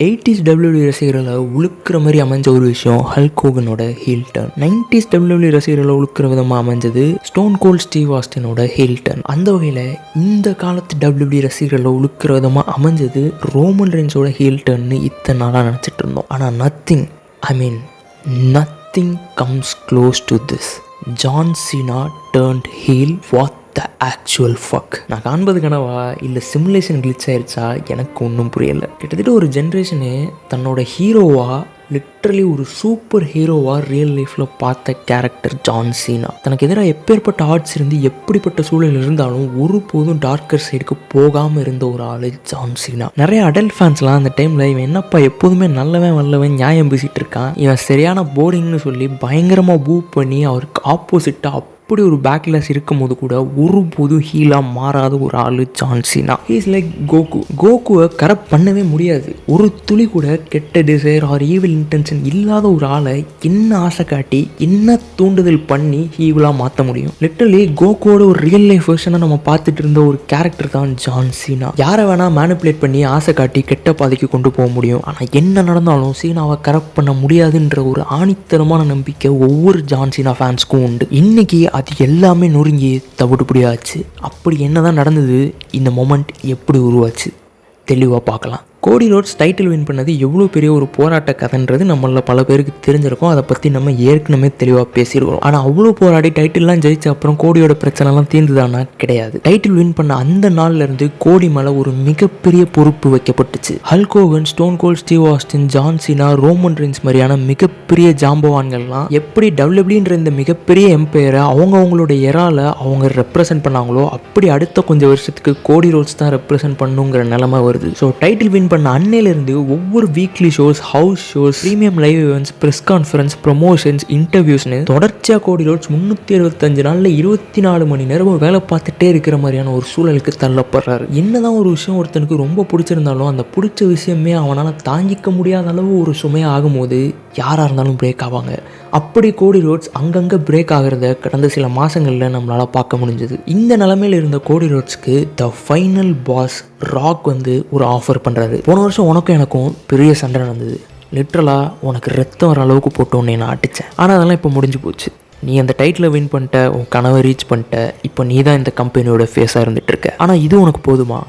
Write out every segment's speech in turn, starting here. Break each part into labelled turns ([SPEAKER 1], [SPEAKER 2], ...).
[SPEAKER 1] Eighties WD ரசிகர்களை உழுக்கிற மாதிரி அமைஞ்ச ஒரு விஷயம் ஹல்க் ஹோகனோட ஹீல் டர்ன் நைன்டிஸ் டபிள்யூடி ரசிகர்களை உழுக்கிற விதமாக அமைஞ்சது ஸ்டோன் கோல்ட் ஸ்டீவ் ஆஸ்டினோட ஹீல் டர்ன் அந்த வகையில் இந்த காலத்து டபிள்யூடி ரசிகர்களை உழுக்கிற விதமாக அமைஞ்சது ரோமன் ரென்ஸோட ஹீல் டர்ன்னு இத்தனை நாளாக நினச்சிட்டு இருந்தோம். ஆனால் nothing I mean nothing comes close to this John Cena turned heel what the actual fuck நான் காண்பது கனவா? இல்லை சிமுலேஷன் கிளிச் ஆயிடுச்சா எனக்கு ஒன்றும் புரியலை. கிட்டத்தட்ட ஒரு ஜென்ரேஷனு தன்னோட ஹீரோவாக லிட்ரலி ஒரு சூப்பர் ஹீரோவாக ரியல் லைஃப்பில் பார்த்த கேரக்டர் ஜான் சீனா தனக்கு எதிராக எப்பேற்பட்ட ஆர்ட்ஸ் இருந்து எப்படிப்பட்ட சூழல் இருந்தாலும் ஒருபோதும் டார்க்கர் சைடுக்கு போகாமல் இருந்த ஒரு ஆள் ஜான் சீனா நிறைய அடல்ட் ஃபேன்ஸ்லாம் அந்த டைமில் இவன் என்னப்பா எப்போதுமே நல்லவன் வல்லவன் நியாயம் பேசிகிட்டு இருக்கான். இவன் சரியான போரிங்னு சொல்லி பயங்கரமாக பூ பண்ணி அவருக்கு ஆப்போசிட்டாக அப்படி ஒரு பேக்லெஸ் இருக்கும் போது கூட ஒருபோதும் ஹீலாக மாறாத ஒரு ஆள் John Cena is like Goku கோகுவை correct பண்ணவே முடியாது. ஒரு துளி கூட கெட்ட டிசைர் ஆர் ஈவில் இன்டென்ஷன் இல்லாத ஒரு ஆளை என்ன ஆசை காட்டி என்ன தூண்டுதல் பண்ணி ஹீவலாக மாற்ற முடியும்? லிட்டரலி கோகுவோட ஒரு ரியல் லைஃப் வெர்ஷனை நம்ம பார்த்துட்டு இருந்த ஒரு கேரக்டர் தான் ஜான் சீனா. யாரை வேணால் மேனிப்புலேட் பண்ணி ஆசை காட்டி கெட்ட பாதைக்கு கொண்டு போக முடியும். ஆனால் என்ன நடந்தாலும் சீனாவை கரெக்ட் பண்ண முடியாதுன்ற ஒரு ஆணித்தரமான நம்பிக்கை ஒவ்வொரு ஜான் சீனா ஃபேன்ஸ்க்கும் உண்டு. இன்னைக்கு அது எல்லாமே நொறுங்கி தவிடுபடியாச்சு அப்படி என்ன தான் நடந்தது இந்த மொமெண்ட் எப்படி உருவாச்சு? தெளிவாக பார்க்கலாம். கோடி ரோட்ஸ் டைட்டில் வின் பண்ணது எவ்வளோ பெரிய ஒரு போராட்ட கதைன்றது நம்மள பல பேருக்கு தெரிஞ்சிருக்கும். அதை பற்றி நம்ம ஏற்கனவே தெளிவாக பேசியிருக்கோம் ஆனால் அவ்வளோ போராடி டைட்டில்லாம் ஜெயிச்ச அப்புறம் கோடியோட பிரச்சனைலாம் தீர்ந்துதானா? கிடையாது. டைட்டில் வின் பண்ண அந்த நாள்ல இருந்து கோடி மேலே ஒரு மிகப்பெரிய பொறுப்பு வைக்கப்பட்டுச்சு. Hulk Hogan Stone Cold Steve Austin John Cena Roman Reigns மாதிரியான மிகப்பெரிய ஜாம்பவான்கள்லாம் எப்படி டபிள்யூபிள்யூன்ற இந்த மிகப்பெரிய எம்பையரை அவங்க அவங்களோட எறால அவங்க ரெப்ரசென்ட் பண்ணாங்களோ அப்படி அடுத்த கொஞ்சம் வருஷத்துக்கு கோடி ரோட்ஸ் தான் ரெப்ரசென்ட் பண்ணுங்கிற நிலைமை வருது. ஸோ டைட்டில் வின் பண்ண அன்னையிலேருந்து ஒவ்வொரு weekly shows house shows premium live events press conference promotions இன்டர்வியூஸ்னு தொடர்ச்சியாக கோடி ரோட்ஸ் முந்நூற்றி எழுபத்தஞ்சு நாளில் இருபத்தி நாலு மணி நேரம் வேலை பார்த்துட்டே இருக்கிற மாதிரியான ஒரு சூழலுக்கு தள்ளப்படுறாரு. என்னதான் ஒரு விஷயம் ஒருத்தனுக்கு ரொம்ப பிடிச்சிருந்தாலும் அந்த பிடிச்ச விஷயமே அவனால் தாங்கிக்க முடியாத அளவு ஒரு சுமையாக ஆகும்போது யாராக இருந்தாலும் பிரேக் ஆவாங்க. அப்படி கோடி ரோட்ஸ் அங்கங்கே பிரேக் ஆகிறத கடந்த சில மாதங்களில் நம்மளால் பார்க்க முடிஞ்சது. இந்த நிலமையில் இருந்த கோடி ரோட்ஸ்க்கு த ஃபைனல் பாஸ் ராக் வந்து ஒரு ஆஃபர் பண்ணுறாரு போன வருஷம் உனக்கும் எனக்கும் பெரிய சண்டை நடந்தது. லிட்ரலாக உனக்கு ரத்தம் வர அளவுக்கு போட்டு உன்னை நான் அடித்தேன் ஆனால் அதெல்லாம் இப்போ முடிஞ்சு போச்சு. நீ அந்த டைட்டில் வின் பண்ணிட்ட உன் கனவை ரீச் பண்ணிட்ட இப்போ நீ தான் இந்த கம்பெனியோட ஃபேஸாக இருந்துகிட்ருக்க ஆனால் இது உனக்கு போதுமா?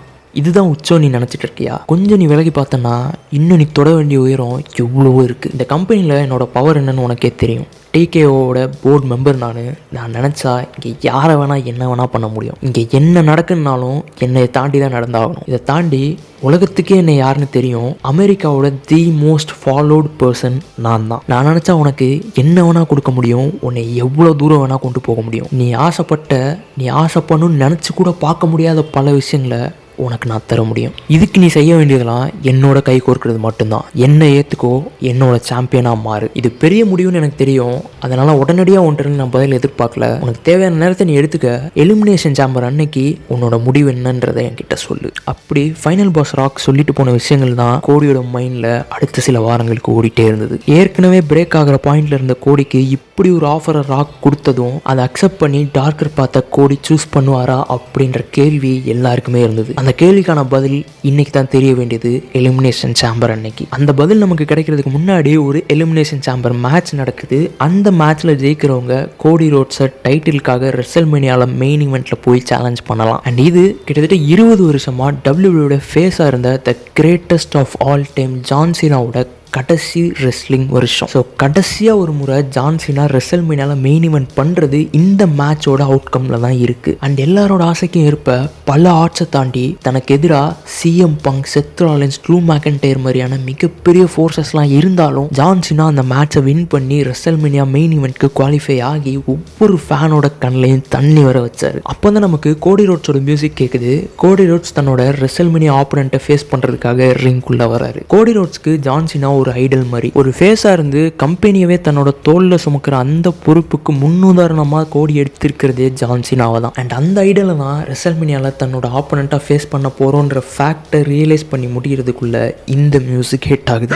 [SPEAKER 1] இதுதான் உச்சம் நீ நினச்சிட்டு இருக்கியா கொஞ்சம் நீ விலகி பார்த்தனா இன்னும் நீ தொட வேண்டிய உயரம் எவ்வளவோ இருக்குது இந்த கம்பெனியில் என்னோட பவர் என்னன்னு உனக்கே தெரியும். டிகேஓட போர்டு மெம்பர் நான் நான் நினச்சா இங்கே யாரை வேணால் என்ன வேணால் பண்ண முடியும். இங்கே என்ன நடக்குன்னாலும் என்னை தாண்டி தான் நடந்தாகணும். இதை தாண்டி உலகத்துக்கே என்னை யாருன்னு தெரியும். அமெரிக்காவோட தி மோஸ்ட் ஃபாலோட் பர்சன் நான் தான். நான் நினச்சா உனக்கு என்ன வேணால் கொடுக்க முடியும். உன்னை எவ்வளோ தூரம் வேணால் கொண்டு போக முடியும். நீ ஆசைப்பட்ட நீ ஆசைப்படணும்னு நினச்சி கூட பார்க்க முடியாத பல விஷயங்களை உனக்கு நான் தர முடியும். இதுக்கு நீ செய்ய வேண்டியதெல்லாம் என்னோட கை கோர்க்கிறது மட்டும்தான். என்னை ஏற்றுக்கோ என்னோட சாம்பியனாக மாறு. இது பெரிய முடிவுன்னு எனக்கு தெரியும். அதனால் உடனடியாக ஒன்று நான் பதில் எதிர்பார்க்கல. உனக்கு தேவையான நேரத்தை நீ எடுத்துக்க. எலிமினேஷன் சாம்பர் அன்னைக்கு உன்னோட முடிவு என்னன்றதை என்கிட்ட சொல்லு. அப்படி ஃபைனல் பாஸ் ராக் சொல்லிட்டு போன விஷயங்கள் தான் கோடியோட மைண்டில் அடுத்த சில வாரங்களுக்கு ஓடிட்டே இருந்தது. ஏற்கனவே பிரேக் ஆகிற பாயிண்ட்ல இருந்த கோடிக்கு இப்படி ஒரு ஆஃபரை ராக் கொடுத்ததும் அதை அக்செப்ட் பண்ணி டார்க்கர் பார்த்த கோடி சூஸ் பண்ணுவாரா அப்படின்ற கேள்வி எல்லாருக்குமே இருந்தது. அந்த கேள்விக்கான பதில் இன்னைக்கு தான் தெரிய வேண்டியது எலிமினேஷன் சாம்பர் அன்னைக்கு. அந்த பதில் நமக்கு கிடைக்கிறதுக்கு முன்னாடி ஒரு எலிமினேஷன் சாம்பர் மேட்ச் நடக்குது. அந்த மேட்ச்சில் ஜெயிக்கிறவங்க கோடி ரோட்ஸை டைட்டிலுக்காக ரெசல்மேனியாவில் மெயின் இவெண்ட்டில் போய் சேலஞ்ச் பண்ணலாம். அண்ட் இது கிட்டத்தட்ட இருபது வருஷமாக டபிள்யூட ஃபேஸாக இருந்த the greatest of all time ஜான்சினாவோட கடைசி ரெஸ்லிங் வருஷம். ஸோ கடைசியாக ஒரு முறை ஜான்சினா ரெசல் மீனால மெயின் இவெண்ட் பண்ணுறது இந்த மேட்சோட அவுட்கமில் தான் இருக்குது அண்ட் எல்லாரோட ஆசைக்கும் இருப்ப பல ஆட்சை தாண்டி தனக்கு எதிராக CM Punk Seth Rollins Drew McIntyre மாதிரியான மிகப்பெரிய ஃபோர்ஸஸ்லாம் இருந்தாலும் ஜான்சினா அந்த மேட்சை வின் பண்ணி ரெசல் மீனியா மெயின் இவெண்ட்க்கு குவாலிஃபை ஆகி ஒவ்வொரு ஃபேனோட கண்ணிலையும் தண்ணி வர வச்சார். அப்போ தான் நமக்கு கோடி ரோட்ஸோட மியூசிக் கேட்குது கோடி ரோட்ஸ் தன்னோட ரெசல் மினி ஆப்பனண்ட்டை ஃபேஸ் பண்ணுறதுக்காக ரிங்குள்ளே வராரு கோடி ரோட்ஸ்க்கு ஜான்சினா ஒரு ஐடல் மாதிரி. ஒரு ஃபேஸாக இருந்து கம்பெனியவே தன்னோட தோளில் சுமக்கிற அந்த பொறுப்புக்கு முன்னுதாரணமாக கோடி எடுத்திருக்கிறதே ஜான்சினாவை தான். அண்ட் அந்த ஐடலை தான் ரெசல்மினியாவில் தன்னோட ஆப்பனண்ட்டாக ஃபேஸ் பண்ண போகிறோன்ற ஃபேக்டை ரியலைஸ் பண்ணி முடிகிறதுக்குள்ள இந்த மியூசிக் ஹிட் ஆகுது.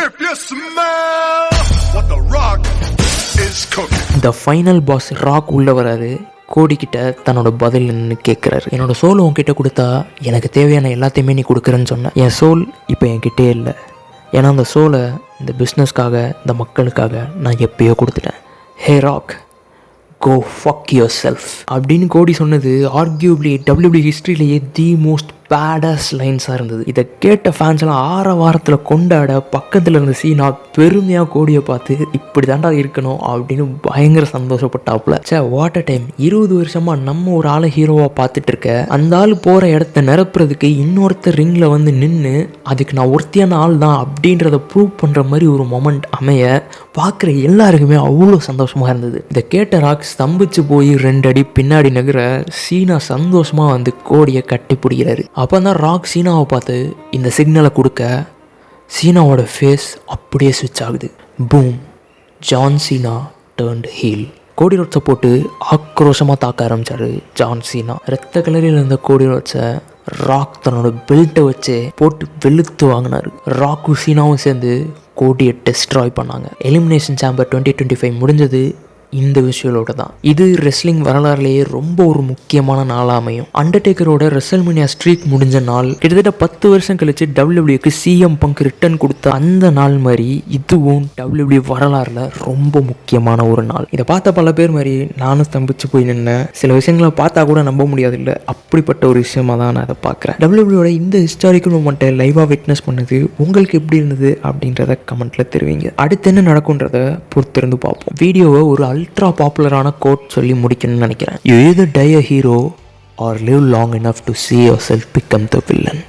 [SPEAKER 1] இந்த ஃபைனல் பாஸ் ராக் உள்ள வராரு. கோடிக்கிட்ட தன்னோட பதில் என்னன்னு கேட்குறாரு என்னோட சோல் உன்கிட்ட கொடுத்தா எனக்கு தேவையான எல்லாத்தையுமே நீ கொடுக்குறேன்னு சொன்ன. என் சோல் இப்போ என்கிட்டே இல்லை. ஏன்னா அந்த ஷோவில் இந்த பிஸ்னஸ்க்காக இந்த மக்களுக்காக நான் எப்பயோ கொடுத்துட்டேன். Hey Rock go fuck yourself அப்படின்னு கோடி சொன்னது ஆர்கியூப்ளி டபிள்யூபி ஹிஸ்ட்ரியிலேயே தி மோஸ்ட் பேடஸ் லைன்ஸாக இருந்தது. இதை கேட்ட ஃபேன்ஸ் எல்லாம் ஆற வாரத்தில் கொண்டாட பக்கத்தில் இருந்த சீனா பெருமையாக கோடியை பார்த்து இப்படி தாண்டா இருக்கணும் அப்படின்னு பயங்கர சந்தோஷப்பட்டாப்புல. சே வாட் அ டைம் இருபது வருஷமா நம்ம ஒரு ஆளை ஹீரோவாக பார்த்துட்டு இருக்க. அந்த ஆள் போகிற இடத்த நிரப்புறதுக்கு இன்னொருத்தர் ரிங்கில் வந்து நின்று அதுக்கு நான் ஒருத்தியான ஆள் தான் அப்படின்றத ப்ரூவ் பண்ணுற மாதிரி ஒரு மொமெண்ட் அமைய பார்க்குற எல்லாருக்குமே அவ்வளோ சந்தோஷமாக இருந்தது. இதை கேட்ட ராக் ஸ்தம்பிச்சு போய் ரெண்டு அடி பின்னாடி நகர சீனா சந்தோஷமாக வந்து கோடியை கட்டி பிடிக்கிறாரு அப்போ தான் ராக் சீனாவை பார்த்து இந்த சிக்னலை கொடுக்க சீனாவோட ஃபேஸ் அப்படியே ஸ்விட்ச் ஆகுது. Boom John Cena turned heel Cody ரோட்ஸை போட்டு ஆக்ரோஷமாக தாக்க ஆரம்பிச்சாரு ஜான் சீனா ரத்த கலரில் இருந்த கோடி ரோட்ஸை ராக் தன்னோட பெல்ட்டை வச்சு போட்டு வெளுத்து வாங்கினாரு. ராக்கும் சீனாவும் சேர்ந்து கோடியை டெஸ்ட்ராய் பண்ணாங்க. Elimination chamber twenty twenty five முடிஞ்சது. இந்த விஷயலோட தான். இது ரெஸ்லிங் வரலாறுலேயே ரொம்ப ஒரு முக்கியமான நாளாக அமையும். அண்டர்டேக்கரோட ரெசல்மினியா ஸ்ட்ரீக் முடிஞ்ச நாள் கிட்டத்தட்ட பத்து வருஷம் கழிச்சு டபிள்யூபிள்யூக்கு சிஎம் பங்க் ரிட்டர்ன் கொடுத்த அந்த நாள் மாதிரி இதுவும் டபிள்யூபிள்யூ வரலாறுல ரொம்ப முக்கியமான ஒரு நாள். இதை பார்த்த பல பேர் மாதிரி நானும் ஸ்தம்பிச்சு போய் நின்னேன். சில விஷயங்களை பார்த்தா கூட நம்ப முடியாது இல்லை அப்படிப்பட்ட ஒரு விஷயமா தான் நான் அதை பார்க்குறேன். டபிள்யூபிள்யூட இந்த ஹிஸ்டாரிக்கல் மூமெண்ட்டை லைவாக விட்னஸ் பண்ணது உங்களுக்கு எப்படி இருந்தது அப்படின்றத கமெண்ட்ல தெரிவிங்க. அடுத்து என்ன நடக்குன்றத பொறுத்திருந்து பார்ப்போம். வீடியோவை ஒரு அல்ட்ரா பாப்புலரான கோட் சொல்லி முடிக்கணும்னு நினைக்கிறேன். You either die a hero or live long enough to see yourself become the villain